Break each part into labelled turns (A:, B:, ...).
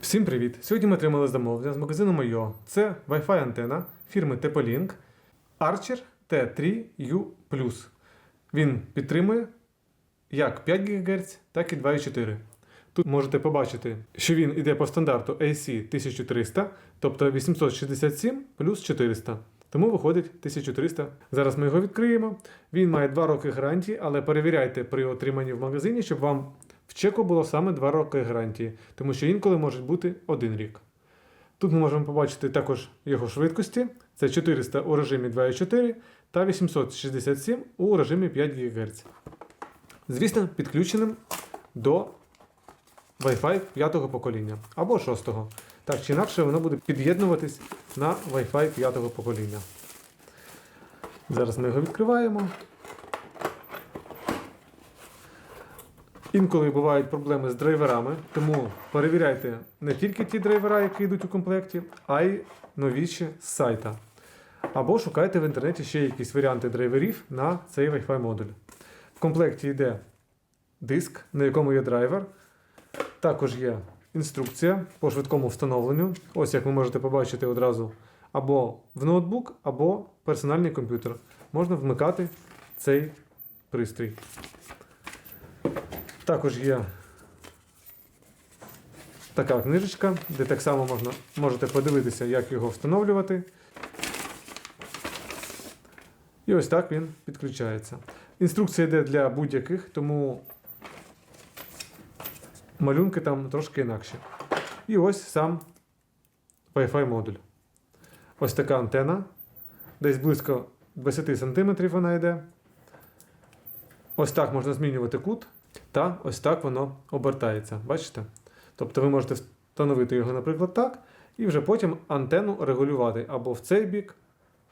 A: Всім привіт! Сьогодні ми отримали замовлення з магазину Moyo. Це Wi-Fi антена фірми TP-Link Archer T3U. Він підтримує як 5 ГГц, так і 2,4. Тут можете побачити, що він іде по стандарту AC 1300, тобто 867 плюс 400. Тому виходить 1300. Зараз ми його відкриємо. Він має 2 роки гарантії, але перевіряйте при отриманні в магазині, щоб вам в чеку було саме 2 роки гарантії, тому що інколи може бути 1 рік. Тут ми можемо побачити також його швидкості. Це 400 у режимі 2.4 та 867 у режимі 5 ГГц. Звісно, підключеним до Wi-Fi 5 покоління або 6. Так чи інакше, воно буде під'єднуватись на Wi-Fi 5 покоління. Зараз ми його відкриваємо. Інколи бувають проблеми з драйверами, тому перевіряйте не тільки ті драйвера, які йдуть у комплекті, а й новіші з сайта. Або шукайте в інтернеті ще якісь варіанти драйверів на цей Wi-Fi модуль. В комплекті йде диск, на якому є драйвер. Також є інструкція по швидкому встановленню. Ось як ви можете побачити одразу або в ноутбук, або персональний комп'ютер. Можна вмикати цей пристрій. Також є така книжечка, де так само можна, можете подивитися, як його встановлювати. І ось так він підключається. Інструкція йде для будь-яких, тому малюнки там трошки інакші. І ось сам Wi-Fi модуль. Ось така антена. Десь близько 20 см вона йде. Ось так можна змінювати кут, та ось так воно обертається. Бачите? Тобто ви можете встановити його, наприклад, так, і вже потім антенну регулювати або в цей бік,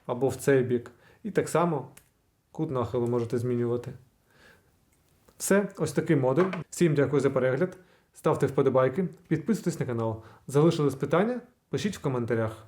A: або в цей бік. І так само кут нахилу можете змінювати. Все, ось такий модуль. Всім дякую за перегляд. Ставте вподобайки, підписуйтесь на канал. Залишились питання? Пишіть в коментарях.